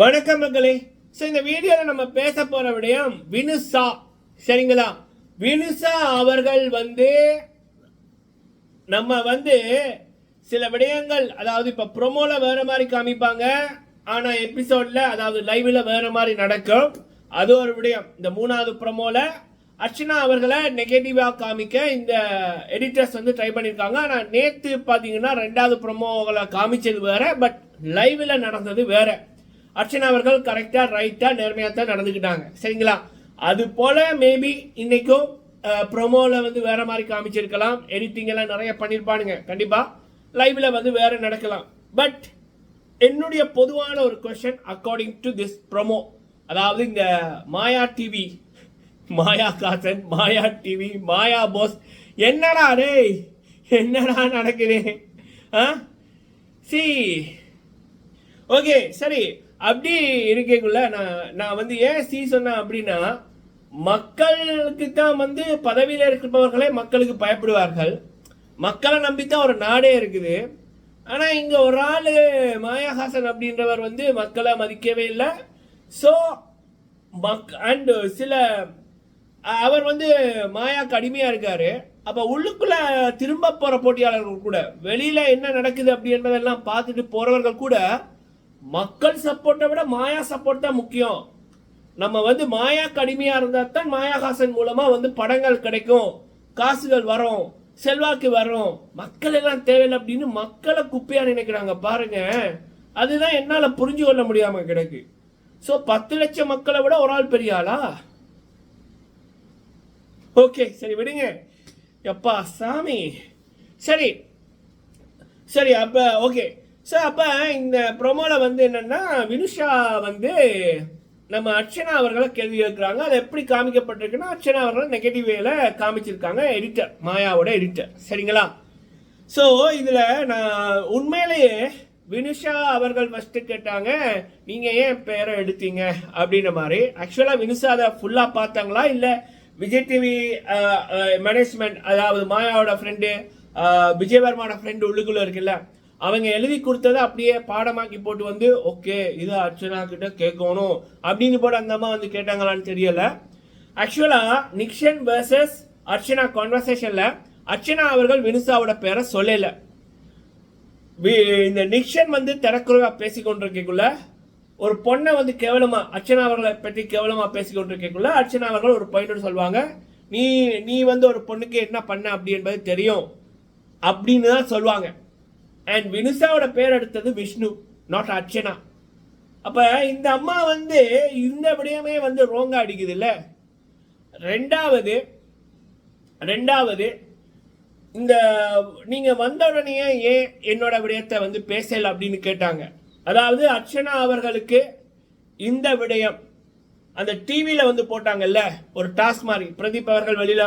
வணக்கம் மக்களே. ஸோ இந்த வீடியோவில் நம்ம பேச போற விடயம் வினுசா. சரிங்களா? வினுசா அவர்கள் வந்து நம்ம வந்து சில விடயங்கள் அதாவது இப்போ ப்ரொமோல வேற மாதிரி காமிப்பாங்க. ஆனால் எபிசோடில் அதாவது லைவில் வேற மாதிரி நடக்கும். அது ஒரு விடயம். இந்த மூணாவது ப்ரொமோல அர்ச்சனா அவர்களை நெகட்டிவாக காமிக்க இந்த எடிட்டர்ஸ் வந்து ட்ரை பண்ணியிருக்காங்க ஆனால் நேற்று பார்த்தீங்கன்னா ரெண்டாவது ப்ரொமோகளை காமிச்சது வேற பட் லைவில் நடந்தது வேற. அர்ச்சனா அவர்கள் கரெக்டாக ரைட்டாக நேர்மையாக தான் நடந்துக்கிட்டாங்க. சரிங்களா? அது போல் மேபி இன்றைக்கும் ப்ரொமோவில் வந்து வேறு மாதிரி காமிச்சிருக்கலாம். எடிட்டிங் எல்லாம் நிறைய பண்ணியிருப்பானுங்க கண்டிப்பாக லைவில் வந்து வேறு நடக்கலாம். பட் என்னுடைய பொதுவான ஒரு question according to this promo அதாவது இந்த மாயா டிவி மாயா காசன் மாயா டிவி மாயா போஸ் என்னடா டேய் என்னடா நடக்குது? ஆ? சி ஓகே சரி. அப்படி இருக்கக்குள்ள நான் நான் வந்து ஏன் சி சொன்னேன் அப்படின்னா மக்களுக்கு தான் வந்து பதவியில் இருப்பவர்களே மக்களுக்கு பயப்படுவார்கள். மக்களை நம்பித்தான் ஒரு நாடே இருக்குது. ஆனால் இங்கே ஒரு ஆள் மாயாஹாசன் அப்படின்றவர் வந்து மக்களை மதிக்கவே இல்லை. ஸோ மக் அண்டு சில அவர் வந்து மாயாக்கு அடிமையா இருக்காரு. அப்போ உள்ளுக்குள்ள திரும்ப போகிற போட்டியாளர்கள் கூட வெளியில் என்ன நடக்குது அப்படி என்பதெல்லாம் பார்த்துட்டு போகிறவர்கள் கூட மக்கள் சப்போர்ட்டை விட மாயா சப்போர்ட் தான் முக்கியம். நம்ம வந்து மாயா கடுமையாக இருந்தால் தான் மாயாஹாசன் மூலமாக வந்து படங்கள் கிடைக்கும். காசுகள் வரும் செல்வாக்கு வரும். மக்கள் எல்லாம் தேவையில்லை அப்படின்னு மக்களை குப்பையாக நினைக்கிறாங்க. பாருங்க. அதுதான் என்னால் புரிஞ்சு கொள்ள முடியாம கிடக்கு. ஸோ பத்து லட்சம் மக்களை விட ஒரு ஆள் பெரிய ஆளா? ஓகே சரி விடுங்க. எப்பா சாமி. சரி. சரி அப்போ ஓகே சார் அப்போ இந்த ப்ரொமோவில் வந்து என்னென்னா வினுஷா வந்து நம்ம அர்ச்சனா அவர்களை கேள்வி கேட்குறாங்க. அது எப்படி காமிக்கப்பட்டிருக்குன்னா அர்ச்சனா அவர்களை நெகட்டிவ் வேல காமிச்சிருக்காங்க எடிட்டர் மாயாவோட எடிட்டர் சரிங்களா? ஸோ இதில் நான் உண்மையிலேயே வினுஷா அவர்கள் ஃபஸ்ட்டு கேட்டாங்க நீங்கள் ஏன் பேரை எடுத்தீங்க? அப்படின்ற மாதிரி. ஆக்சுவலாக வினுஷா அதை ஃபுல்லாக பார்த்தாங்களா? இல்லை விஜய் டிவி மேனேஜ்மெண்ட் அதாவது மாயாவோட ஃப்ரெண்டு விஜயவர்மாவோட ஃப்ரெண்டு உள்ளுக்குள்ளே இருக்குல்ல அவங்க எழுதி கொடுத்ததை அப்படியே பாடமாக்கி போட்டு வந்து ஓகே இது அர்ச்சனா கிட்ட கேட்கணும். அப்படின்னு போட்டு அந்த அம்மா வந்து கேட்டாங்களான்னு தெரியல. ஆக்சுவலா நிக்ஷன் வேர்சஸ் அர்ச்சனா கான்வர்சேஷன்ல அர்ச்சனா அவர்கள் வினுசாவோட பேரை சொல்லல. வி- இந்த நிக்ஷன் வந்து திறக்குறவா பேசிக்கொண்டிருக்கக்குள்ள ஒரு பொண்ணை வந்து கேவலமா அர்ச்சனா அவர்களை பற்றி கேவலமா பேசிக்கொண்டிருக்கக்குள்ள அர்ச்சனா அவர்கள் ஒரு பாயிண்ட் சொல்லுவாங்க நீ நீ வந்து ஒரு பொண்ணுக்கு என்ன பண்ண அப்படி என்பது தெரியும். அப்படின்னு தான் சொல்லுவாங்க. அண்ட் வினுசாவோட பேர் எடுத்தது விஷ்ணு நாட் அர்ச்சனா அப்போ இந்த அம்மா வந்து இந்த விடயமே வந்து ரோங்கா அடிக்குது இல்லை? ரெண்டாவது ரெண்டாவது இந்த நீங்கள் வந்த உடனே ஏன் என்னோட விடயத்தை வந்து பேசல அப்படின்னு கேட்டாங்க. அதாவது அர்ச்சனா அவர்களுக்கு இந்த விடயம் அந்த டிவியில் வந்து போட்டாங்கல்ல ஒரு டாஸ்க் மாதிரி. பிரதீப் அவர்கள் வெளியில்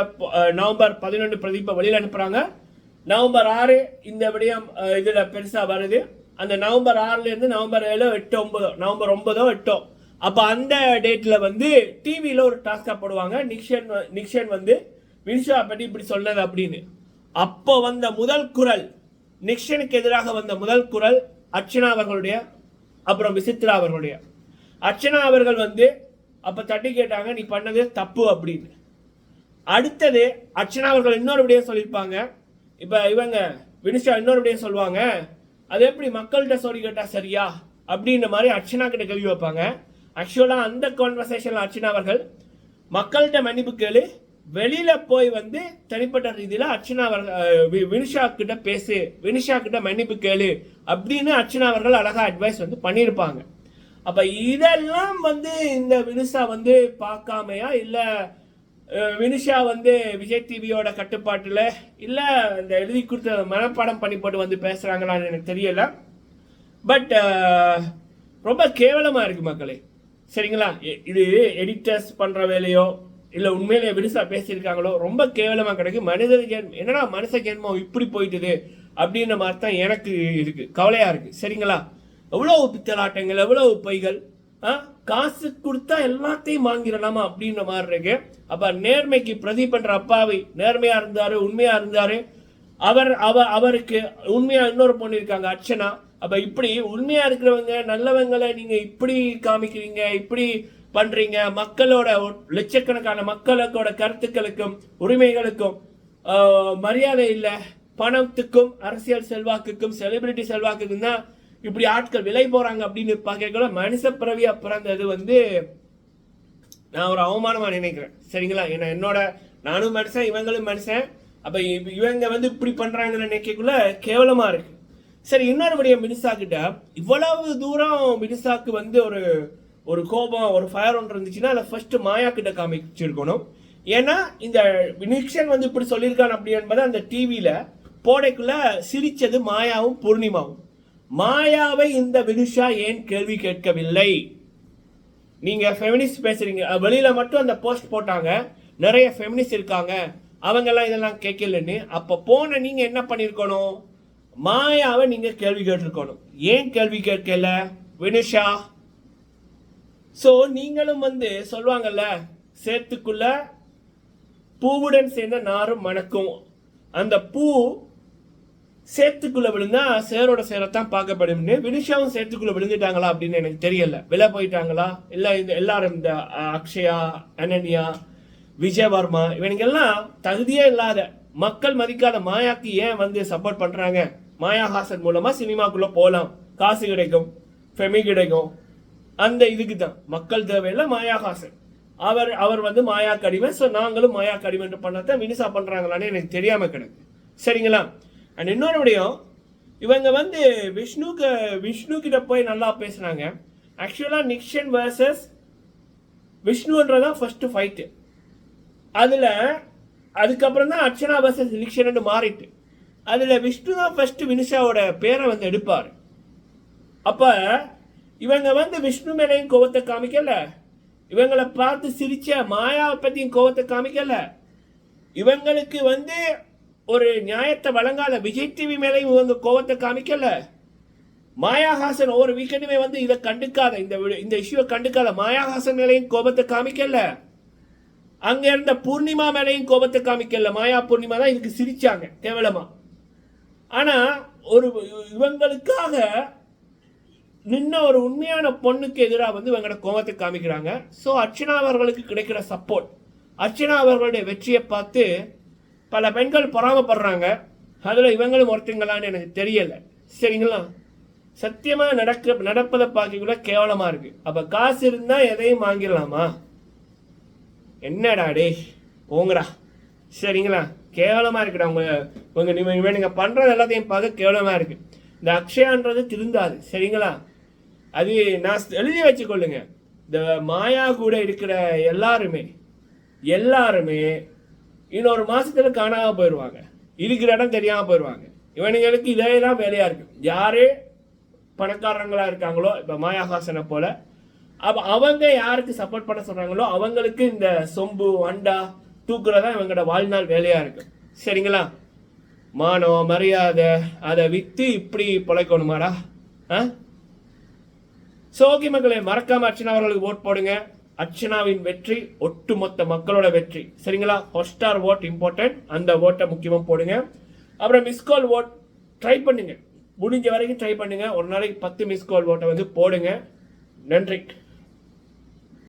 நவம்பர் பதினொன்று பிரதீப்பை வெளியில் அனுப்புகிறாங்க நவம்பர் ஆறு இந்த விடயம் இதில் பெருசாக வருது. அந்த நவம்பர் ஆறுலேருந்து நவம்பர் ஏழோ எட்டு ஒன்பதோ நவம்பர் ஒன்பதோ எட்டோ. அப்போ அந்த டேட்டில் வந்து டிவியில் ஒரு டாஸ்காக போடுவாங்க. நிக்ஷன் நிக்ஷன் வந்து வினிஷா பற்றி இப்படி சொன்னது அப்படின்னு. அப்போ வந்த முதல் குரல் நிக்ஷனுக்கு எதிராக வந்த முதல் குரல் அர்ச்சனா அவர்களுடைய அப்புறம் விசித்ரா அவர்களுடைய. அர்ச்சனா அவர்கள் வந்து அப்போ தட்டி கேட்டாங்க நீ பண்ணது தப்பு அப்படின்னு. அடுத்தது அர்ச்சனா அவர்கள் இன்னொரு விடையே சொல்லியிருப்பாங்க இப்போ இவங்க வினிஷா இன்னொருபடியும் சொல்லுவாங்க அது எப்படி மக்கள்கிட்ட சொல்லி சரியா? அப்படின்ற மாதிரி அர்ச்சனா கிட்ட கேள்வி வைப்பாங்க. ஆக்சுவலாக அந்த கான்வர்சேஷன்ல அர்ச்சனா அவர்கள் மக்கள்கிட்ட மன்னிப்பு கேளு வெளியில் போய் வந்து தனிப்பட்ட ரீதியில் அர்ச்சனா அவர்கள் வி- வினிஷா கிட்ட பேசு வினிஷா கிட்ட மன்னிப்பு கேளு அப்படின்னு அர்ச்சனா அவர்கள் அழகாக அட்வைஸ் வந்து பண்ணியிருப்பாங்க. அப்போ இதெல்லாம் வந்து இந்த வினுஷா வந்து பார்க்காமையா இல்லை வினுஷா வந்து விஜய் டிவியோட கட்டுப்பாட்டில் இல்லை இந்த எழுதி கொடுத்த மனப்பாடம் பண்ணி போட்டு வந்து பேசுகிறாங்களான்னு எனக்கு தெரியலை. பட் ரொம்ப கேவலமாக இருக்கு மக்களே. சரிங்களா? எ- இது எடிட்டர்ஸ் பண்ணுற வேலையோ இல்லை உண்மையிலேயே விடுசா பேசியிருக்காங்களோ ரொம்ப கேவலமாக கிடைக்கும் மனித ஜென்மம் என்னடா மனுஷ ஜென்மம் இப்படி போயிட்டுது? அப்படின்ற மாதிரி தான் எனக்கு இருக்குது கவலையாக இருக்குது சரிங்களா? எவ்வளோ பித்தலாட்டங்கள் எவ்வளோ பொய்கள் ஆ? காசு கொடுத்தா எல்லாத்தையும் வாங்கிடலாமா அப்படின்ற மாதிரி இருக்கு. அப்ப நேர்மைக்கு பிரதி பண்ற அப்பாவை நேர்மையா இருந்தாரு உண்மையா இருந்தாரு. அவர் அவ அவருக்கு உண்மையா இன்னொரு பொண்ணு இருக்காங்க அர்ச்சனா. அப்ப இப்படி உண்மையா இருக்கிறவங்க நல்லவங்களை நீங்க இப்படி காமிக்கிறீங்க இப்படி பண்றீங்க. மக்களோட லட்சக்கணக்கான மக்களோட கருத்துக்களுக்கும் உரிமைகளுக்கும் மரியாதை இல்லை. பணத்துக்கும் அரசியல் செல்வாக்குக்கும் செலிபிரிட்டி செல்வாக்குக்கும் தான் இப்படி ஆட்கள் விலை போகிறாங்க அப்படின்னு பார்க்கக்குள்ள மனுஷ பிறவியா பிறந்தது வந்து நான் ஒரு அவமானமாக நினைக்கிறேன். சரிங்களா? ஏன்னா என்னோட நானும் மனுஷன் இவங்களும் மனுஷன். அப்போ இவங்க வந்து இப்படி பண்ணுறாங்கன்னு நினைக்கக்குள்ள கேவலமாக இருக்கு. சரி இன்னொரு மினிசாக்கிட்ட இவ்வளவு தூரம் மினிசாக்கு வந்து ஒரு ஒரு கோபம் ஒரு ஃபயர் ஒன்று இருந்துச்சுன்னா அதை ஃபர்ஸ்ட் மாயா கிட்ட காமிச்சிருக்கணும். ஏன்னா இந்த நிக்ஷன் வந்து இப்படி சொல்லியிருக்கான் அப்படி என்பதை அந்த டிவியில் போடைக்குள்ள சிரிச்சது மாயாவும் பூர்ணிமாவும். மாயாவை இந்த வினுஷா ஏன் கேள்வி கேட்கவில்லை? நீங்க ஃபெமினிஸ்ட் பேசுறீங்க. வெளியில மட்டும் அந்த போஸ்ட் போட்டாங்க. நிறைய ஃபெமினிஸ்ட் இருக்காங்க. அவங்க எல்லாம் இதெல்லாம் கேட்கலன்னு. அப்ப போன நீங்க என்ன பண்ணிருக்கணும்? மாயாவை நீங்க கேள்வி கேட்டிருக்கணும். ஏன் கேள்வி கேட்கல? வினுஷா? சோ நீங்களும் வந்து சொல்லுவாங்கல்ல சேத்துக்குள்ள பூவுடன் சேர்ந்த நாரும் மணக்கும். அந்த பூ சேத்துக்குள்ள விழுந்தா சேரோட சேரத்தான் பார்க்கப்படும்னு வினிஷாவும் சேத்துக்குள்ள விழுந்துட்டாங்களா அப்படின்னு எனக்கு தெரியல. விலை போயிட்டாங்களா? இல்லை இந்த எல்லாரும் இந்த அக்ஷயா அனன்யா விஜயவர்மா இவனுங்கெல்லாம் தகுதியே இல்லாத மக்கள் மதிக்காத மாயாக்கு ஏன் வந்து சப்போர்ட் பண்றாங்க? மாயாஹாசன் மூலமா சினிமாக்குள்ள போகலாம் காசு கிடைக்கும் ஃபெமி கிடைக்கும். அந்த இதுக்கு தான். மக்கள் தேவையில்ல மாயாஹாசன். அவர் அவர் வந்து மாயா கடிமை ஸோ நாங்களும் மாயா கடிமைன்ற பண்ணதான் வினிசா பண்ணுறாங்களான்னு எனக்கு தெரியாமல் கிடக்கு. சரிங்களா? அண்ட் இன்னொரு விடயம் இவங்க வந்து விஷ்ணுக்கு விஷ்ணு கிட்ட போய் நல்லா பேசுனாங்க. ஆக்சுவலாக நிக்ஷன் வர்சஸ் விஷ்ணுன்றதான் ஃபஸ்ட்டு ஃபைட்டு அதில் அதுக்கப்புறம் தான் அர்ச்சனா வேர்சஸ் நிக்ஷன் மாறிட்டு. அதில் விஷ்ணு தான் ஃபஸ்ட்டு வினிஷாவோட பேரை வந்து எடுப்பார். அப்போ இவங்க வந்து விஷ்ணு மேலையும் கோபத்தை காமிக்கல. இவங்களை பார்த்து சிரிச்ச மாயாவை பற்றியும் கோவத்தை காமிக்கல. இவங்களுக்கு வந்து ஒரு நியாயத்தை வழங்காத விஜய் டிவி மேலையும் இவங்க கோவத்தை காமிக்கல. மாயாஹாசன் ஒவ்வொரு வீக்கெண்டுமே வந்து இதை கண்டுக்காத இந்த இந்த இஷ்யூவை கண்டுக்காத. மாயாஹாசன் மேலேயும் கோபத்தை காமிக்கல. அங்க இருந்த பூர்ணிமா மேலையும் கோபத்தை காமிக்கல. மாயா பூர்ணிமா தான் இதுக்கு சிரிச்சாங்க கேவலமா. ஆனா ஒரு இவங்களுக்காக நின்ன ஒரு உண்மையான பொண்ணுக்கு எதிராக வந்து இவங்களோட கோபத்தை காமிக்கிறாங்க. ஸோ அர்ச்சனா அவர்களுக்கு கிடைக்கிற சப்போர்ட் அர்ச்சனா அவர்களுடைய வெற்றியை பார்த்து பல பெண்கள் பொறாமப்படுறாங்க. அதில் இவங்களும் ஒருத்தங்களான்னு எனக்கு தெரியலை. சரிங்களா? சத்தியமாக நடக்க நடப்பதை பார்க்கக்குள்ள கேவலமாக இருக்கு. அப்போ காசு இருந்தால் எதையும் வாங்கிடலாமா? என்னடா டேய் போங்கடா. சரிங்களா? கேவலமாக இருக்குடா உங்க உங்க இவன் நீங்கள் பண்ணுறது எல்லாத்தையும் பார்க்க கேவலமாக இருக்கு. இந்த அக்ஷயான்றது திருந்தாது. சரிங்களா? அது நான் எழுதி வச்சுக்கொள்ளுங்க. இந்த மாயா கூட இருக்கிற எல்லாருமே எல்லாருமே இன்னொரு மாதத்துல காணாமல் போயிடுவாங்க இருக்கிற இடம் தெரியாமல் போயிடுவாங்க இவனுங்களுக்கு இதே தான் வேலையாக இருக்கு. யாரு பணக்காரங்களாக இருக்காங்களோ இப்போ மாயாஹாசனை போல் அப்போ அவங்க யாருக்கு சப்போர்ட் பண்ண சொல்கிறாங்களோ அவங்களுக்கு இந்த சொம்பு அண்டா தூக்குறதா இவங்களோட வாழ்நாள் வேலையாக இருக்கு. சரிங்களா? மானம் மரியாதை அதை விற்று இப்படி பிழைக்கணுமாடா? ஆ? சோகி மக்களை மறக்காம அர்ச்சனா அவர்களுக்கு ஓட் போடுங்க. அர்ச்சனாவின் வெற்றி ஒட்டுமொத்த மக்களோட வெற்றி. சரிங்களா? ஹொஸ்டார் ஓட் இம்பார்ட்டன்ட் அந்த ஓட்டை முக்கியமாக போடுங்க. அப்புறம் மிஸ்கால் ஓட் ட்ரை பண்ணுங்க. முடிஞ்ச வரைக்கும் ட்ரை பண்ணுங்க. ஒரு நாளைக்கு பத்து மிஸ்கால் ஓட்டை வந்து போடுங்க. நன்றி.